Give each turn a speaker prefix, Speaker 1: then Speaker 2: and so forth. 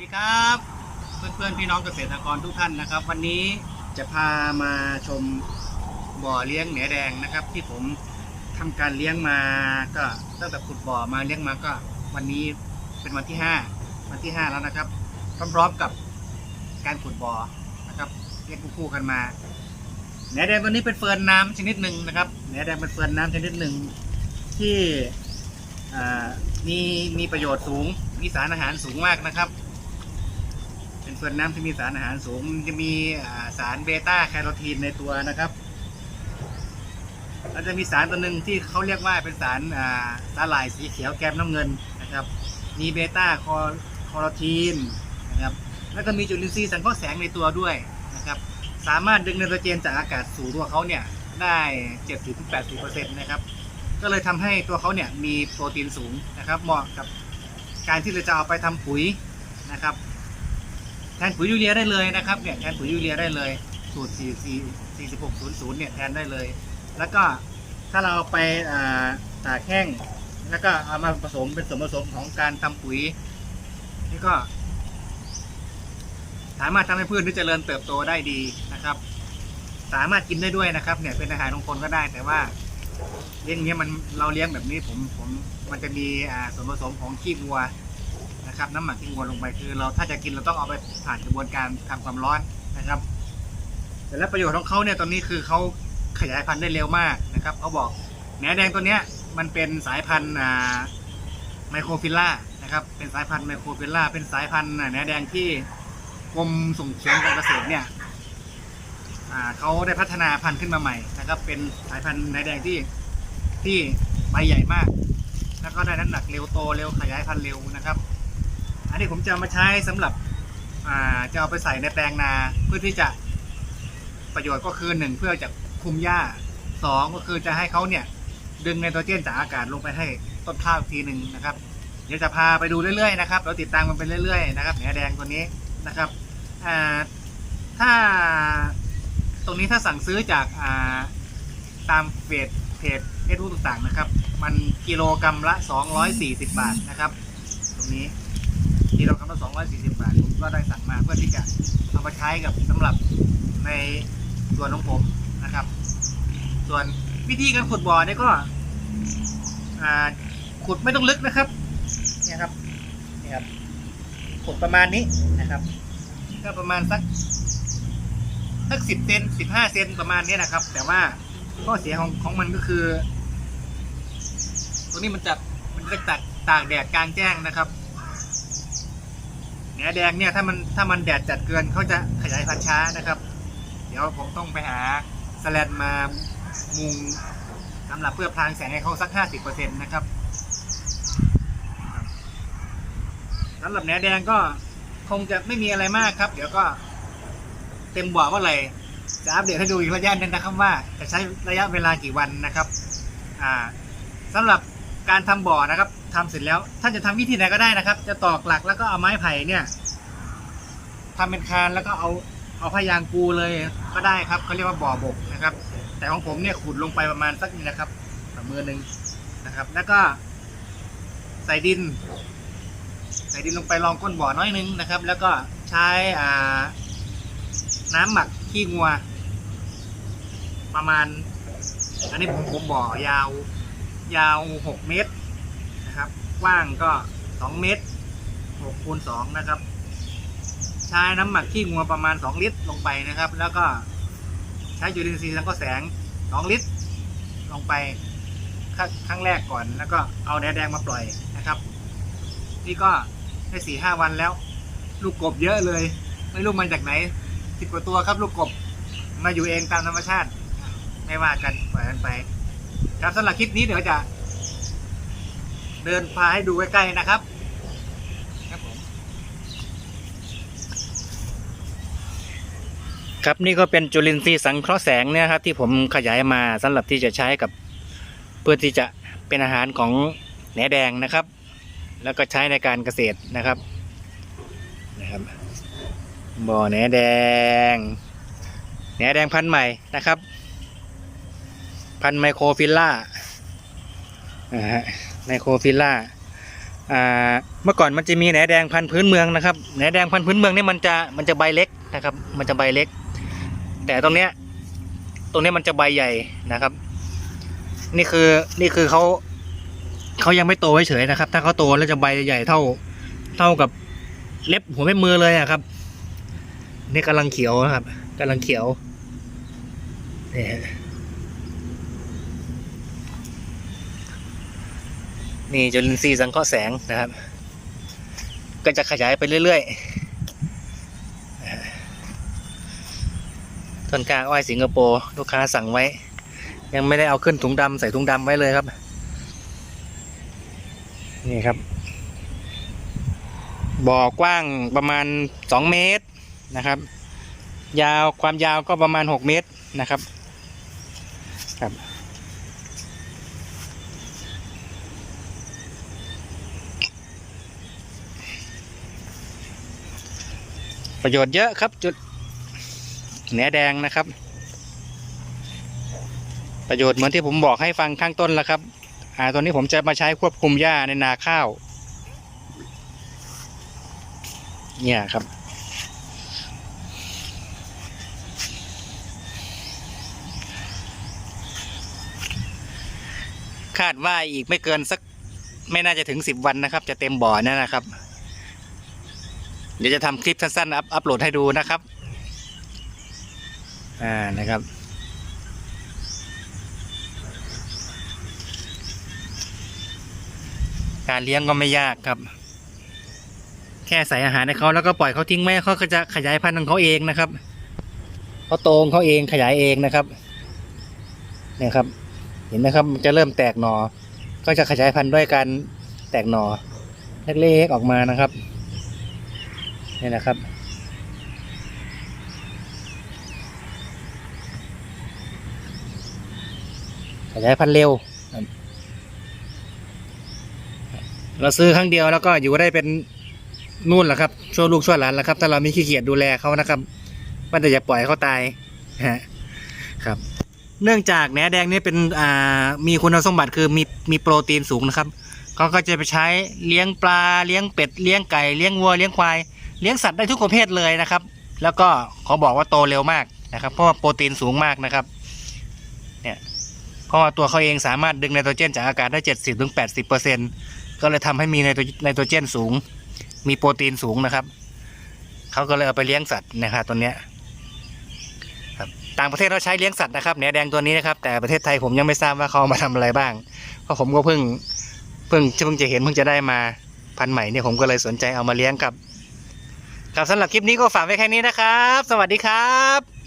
Speaker 1: ดีครับ เพื่อนๆพี่น้องเกษตรกรทุกท่านนะครับ วันนี้จะพามาชมบ่อเลี้ยงเหนือแดงนะครับ ที่ผมทำการเลี้ยงมาก็ตั้งแต่ขุดบ่อมาเลี้ยงมาก็ วันนี้เป็นวันที่ห้าวันที่ห้าแล้วนะครับพร้อมๆกับการขุดบ่อนะครับเลี้ยงคู่ๆกันมาเหนือแดงตัวนี้เป็นเฟิร์นน้ำชนิดหนึ่งนะครับเหนือแดงเป็นเฟิร์นน้ำชนิดหนึ่งที่อ่ามีมีประโยชน์สูงมีสารอาหารสูงมากนะครับ เป็นเฟิร์นน้ำที่มีสารอาหารสูงจะมีสารเบต้าแคโรทีนในตัวนะครับแล้วจะมีสารตัวหนึ่งที่เขาเรียกว่าเป็นสารสาหร่ายสีเขียวแกมน้ำเงินนะครับ มีเบต้าคอคอโรทีนนะครับ แล้วก็มีจุลินทรีย์สังเคราะห์แสงในตัวด้วยนะครับ สามารถดึงไนโตรเจนจากอากาศสู่ตัวเขาเนี่ยได้ 70-80%นะครับ ก็เลยทำให้ตัวเขาเนี่ยมีโปรตีนสูงนะครับ เหมาะกับการที่เราจะเอาไปทำปุ๋ยนะครับ แทนปุ๋ยยูเรียได้เลยนะครับเนี่ยแทนปุ๋ยยูเรียได้เลย สูตร 4 4 4600เนี่ยแทนได้เลย แล้วก็ถ้าเราไปอ่าตากแห้ง แล้วก็เอามาผสมเป็นส่วนผสมของการทำปุ๋ยนี่ก็ สามารถทำให้พืชนี่เจริญเติบโตได้ดีนะครับ สามารถกินได้ด้วยนะครับ เนี่ยเป็นอาหารของคนก็ได้แต่ว่าเลี้ยงเนี้ยมันเราเลี้ยงแบบนี้ผมผมมันจะมีอ่าส่วนผสมของขี้วัว นะครับน้ำหมักขี้วัวลงไปคือ เราถ้าจะกินเราต้องเอาไปผ่านกระบวนการทำความร้อนนะครับแต่แล้วประโยชน์ของเขาเนี่ยตอนนี้คือเขาขยายพันธุ์ได้เร็วมากนะครับเขาบอกแหนแดงตัวเนี้ยมันเป็นสายพันธุ์อ่าไมโครฟิลล่านะครับเป็นสายพันธุ์ไมโครฟิลล่าเป็นสายพันธุ์แหนแดงที่กรมส่งเสริมการเกษตรเนี่ยอ่าเขาได้พัฒนาพันธุ์ขึ้นมาใหม่นะครับเป็นสายพันธุ์แหนแดงที่ที่ใบใหญ่มาก แล้วก็ได้น้ำหนักเร็วโตเร็วขยายพันธุ์เร็วนะครับ อันนี้ผมจะมาใช้สำหรับจะเอาไปใส่ในแปลงนาเพื่อที่จะประโยชน์ก็คือหนึ่งเพื่อจะคุมหญ้าสองก็คือจะให้เขาเนี่ย ดึงไนโตรเจนจากอากาศลงไปให้ต้นข้าวทีหนึ่งนะครับ เดี๋ยวจะพาไปดูเรื่อยๆนะครับเราติดตามมันไปเรื่อยๆนะครับเหนแดงตัวนี้นะครับถ้าตรงนี้ถ้าสั่งซื้อจากาตามเพจเพจเฟซบุ๊กต่างๆนะครับ มันกิโลกรัมละ 240 บาทนะครับ ตรงนี้ กิโลกรัมละ240บาทผมก็ได้สั่งมาเพื่อที่จะเอามาใช้กับสำหรับในส่วนของผมนะครับ ส่วนวิธีการขุดบ่อเนี่ยก็ขุดไม่ต้องลึกนะครับเนี่ยครับนี่ครับขุดประมาณนี้นะครับก็ประมาณสักสักสิบเซนสิบห้าเซนประมาณนี้นะครับ แต่ว่าข้อเสียของของมันก็คือ ตรงนี้มันจะมันจะตากตากแดดกลางแจ้งนะครับ แหนแดงเนี่ยถ้ามันถ้ามันแดดจัดเกินเขาจะขยายพันธุ์ช้านะครับ เดี๋ยวผมต้องไปหาสแลนมามุงสำหรับเพื่อพรางแสงให้เขาสักห้าสิบเปอร์เซ็นต์นะครับสำหรับแหนแดงก็คงจะไม่มีอะไรมากครับ เดี๋ยวก็เต็มบ่อเมื่อไหร่จะอัปเดตให้ดูอีกระยะหนึงนะครับว่าจะใช้ระยะเวลากี่วันนะครับ อ่าสำหรับการทำบ่อนะครับ ทำเสร็จแล้ว ท่านจะทำวิธีไหนก็ได้นะครับ จะตอกหลักแล้วก็เอาไม้ไผ่เนี่ยทำเป็นคานแล้วก็เอาเอาพยางปูเลยก็ได้ครับเขาเรียกว่าบ่อบกนะครับ แต่ของผมเนี่ยขุดลงไปประมาณสักนี้นะครับประมือหนึ่งนะครับ แล้วก็ ใส่ดิน ใส่ดินลงไปรองก้นบ่อน้อยนึงนะครับ แล้วก็ใช้อ่า น้ำหมักขี้งัว ประมาณ อันนี้ผมผมบ่อยาว ยาวหกเมตร กว้างก็สองเมตรหกคูณสองนะครับ ใช้น้ำหมักขี้งัวประมาณสองลิตรลงไปนะครับ แล้วก็ใช้จุลินทรีย์สังเคราะห์แสงสองลิตร ลงไปครั้งครั้งแรกก่อน แล้วก็เอาแดแดงมาปล่อยนะครับ นี่ก็ได้สี่ห้าวันแล้ว ลูกกบเยอะเลย ไม่รู้มาจากไหนสิบกว่าตัวครับลูกกบมาอยู่เองตามธรรมชาติ ไม่ว่ากันปล่อยกันไป ครับสำหรับคลิปนี้เดี๋ยวจะ เดินพาให้ดูใกล้ๆนะครับครับผมครับนี่ก็เป็นจุลินทรีย์สังเคราะห์แสงเนี่ยครับที่ผมขยายมาสำหรับที่จะใช้กับ เพื่อที่จะเป็นอาหารของแหนแดงนะครับ แล้วก็ใช้ในการเกษตรนะครับนะครับบ่อแหนแดงแหนแดงพันธุ์ใหม่นะครับ พันธุ์ไมโครฟิลล่านะฮะ ไมโครฟิลล่าอ่าเมื่อก่อนมันจะมีแหนแดงพันธุ์พื้นเมืองนะครับแหนแดงพันธุ์พื้นเมืองนี่มันจะมันจะใบเล็กนะครับ มันจะใบเล็ก แต่ตรงเนี้ยตรงเนี้ยมันจะใบใหญ่นะครับ นี่คือนี่คือเขาเขายังไม่โตเฉยๆนะครับ ถ้าเขาโตแล้วจะใบใหญ่เท่าเท่ากับเล็บหัวแม่มือเลยอะครับ นี่กำลังเขียวนะครับกำลังเขียวเนี่ฮ นี่จุลินทรีย์สังเคราะห์แสงนะครับ ก็จะขยายไปเรื่อยๆต้นกล้าอ้อยสิงคโปร์ลูกค้าสั่งไว้ ยังไม่ได้เอาขึ้นถุงดำใส่ถุงดำไว้เลยครับ นี่ครับ บ่อกว้างประมาณ 2 เมตรนะครับ ยาวความยาวก็ประมาณ 6 เมตรนะครับครับ ประโยชน์เยอะครับจุดแหนแดงนะครับ ประโยชน์เหมือนที่ผมบอกให้ฟังข้างต้นแล้วครับ อ่าตัวนี้ผมจะมาใช้ควบคุมหญ้าในนาข้าว เนี่ยครับคาดว่าอีกไม่เกินสักไม่น่าจะถึงสิบวันนะครับ จะเต็มบ่อนั่นนะครับ เดี๋ยวจะทำคลิปสั้นๆอัพอัพโหลดให้ดูนะครับอ่านะครับ การเลี้ยงก็ไม่ยากครับ แค่ใส่อาหารให้เขาแล้วก็ปล่อยเขาทิ้งไว้เขาก็จะขยายพันธุ์ของเขาเองนะครับเขาโตของเขาเองขยายเองนะครับเนี่ยครับ เห็นไหมครับมันจะเริ่มแตกหนอ ก็จะขยายพันธุ์ด้วยการแตกหนอเล็กๆออกมานะครับ นี่นะครับ ขยายพันธุ์เร็ว เราซื้อครั้งเดียวแล้วก็อยู่ได้เป็นนู่นแหละครับ ช่วยลูกช่วยหลานแหละครับ ถ้าเราไม่ขี้เกียจดูแลเขานะครับมันจะอย่าปล่อยเขาตายฮะครับ เนื่องจากแหนแดงนี่เป็นอ่ามีคุณสมบัติคือมีมีโปรตีนสูงนะครับเขาก็จะไปใช้เลี้ยงปลาเลี้ยงเป็ดเลี้ยงไก่เลี้ยงวัวเลี้ยงควาย เลี้ยงสัตว์ได้ทุกประเภทเลยนะครับ แล้วก็ขอบอกว่าโตเร็วมากนะครับ เพราะว่าโปรตีนสูงมากนะครับ เนี่ยเพราะว่าตัวเขาเองสามารถดึงไนโตรเจนจากอากาศได้เจ็ดสิบถึงแปดสิบเปอร์เซ็นก็เลยทำให้มีไนโตรไนโตรเจนสูง มีโปรตีนสูงนะครับ เขาก็เลยเอาไปเลี้ยงสัตว์นะครับตัวเนี้ยต่างประเทศเราใช้เลี้ยงสัตว์นะครับแหนแดงตัวนี้นะครับ แต่ประเทศไทยผมยังไม่ทราบว่าเขาเอามาทำอะไรบ้าง เพราะผมก็เพิ่งเพิ่งเพิ่งจะเห็นเพิ่งจะได้มาพันธุ์ใหม่เนี่ยผมก็เลยสนใจเอามาเลี้ยงกับ ครับสำหรับคลิปนี้ก็ฝากไว้แค่นี้นะครับ สวัสดีครับ